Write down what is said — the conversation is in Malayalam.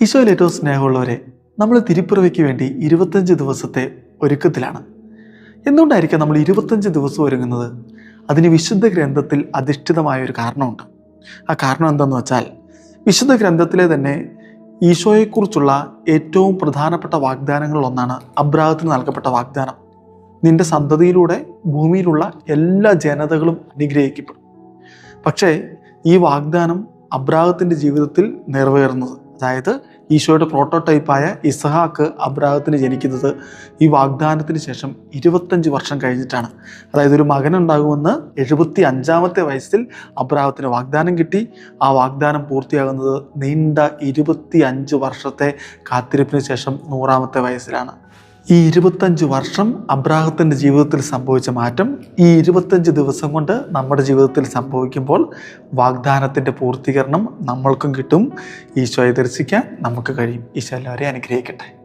ഈശോയിൽ ഏറ്റവും സ്നേഹമുള്ളവരെ നമ്മൾ തിരുപ്പിറവിക്ക് വേണ്ടി ഇരുപത്തഞ്ച് ദിവസത്തെ ഒരുക്കത്തിലാണ്. എന്തുകൊണ്ടായിരിക്കാം നമ്മൾ ഇരുപത്തഞ്ച് ദിവസം ഒരുങ്ങുന്നത്? അതിന് വിശുദ്ധ ഗ്രന്ഥത്തിൽ അധിഷ്ഠിതമായ ഒരു കാരണമുണ്ട്. ആ കാരണം എന്തെന്ന് വെച്ചാൽ വിശുദ്ധ ഗ്രന്ഥത്തിലെ തന്നെ ഈശോയെക്കുറിച്ചുള്ള ഏറ്റവും പ്രധാനപ്പെട്ട വാഗ്ദാനങ്ങളിലൊന്നാണ് അബ്രാഹത്തിന് നൽകപ്പെട്ട വാഗ്ദാനം. നിന്റെ സന്തതിയിലൂടെ ഭൂമിയിലുള്ള എല്ലാ ജനതകളും അനുഗ്രഹിക്കപ്പെടും. പക്ഷേ ഈ വാഗ്ദാനം അബ്രാഹത്തിന്റെ ജീവിതത്തിൽ നിറവേറുന്നത് അതായത് ഈശോയുടെ പ്രോട്ടോടൈപ്പായ ഇസഹാക്ക് അബ്രാഹത്തിന് ജനിക്കുന്നത് ഈ വാഗ്ദാനത്തിന് ശേഷം ഇരുപത്തഞ്ച് വർഷം കഴിഞ്ഞിട്ടാണ്. അതായത് ഒരു മകനുണ്ടാകുമെന്ന് എഴുപത്തി അഞ്ചാമത്തെ വയസ്സിൽ അബ്രാഹത്തിന് വാഗ്ദാനം കിട്ടി. ആ വാഗ്ദാനം പൂർത്തിയാകുന്നത് നീണ്ട ഇരുപത്തി അഞ്ച് വർഷത്തെ കാത്തിരിപ്പിന് ശേഷം നൂറാമത്തെ വയസ്സിലാണ്. ഈ ഇരുപത്തഞ്ച് വർഷം അബ്രാഹത്തിന്റെ ജീവിതത്തിൽ സംഭവിച്ച മാറ്റം ഈ ഇരുപത്തഞ്ച് ദിവസം കൊണ്ട് നമ്മുടെ ജീവിതത്തിൽ സംഭവിക്കുമ്പോൾ വാഗ്ദാനത്തിന്റെ പൂർത്തീകരണം നമ്മൾക്കും കിട്ടും. ഈശോയെ ദർശിക്കാൻ നമുക്ക് കഴിയും. ഈശോ എല്ലാവരെയും അനുഗ്രഹിക്കട്ടെ.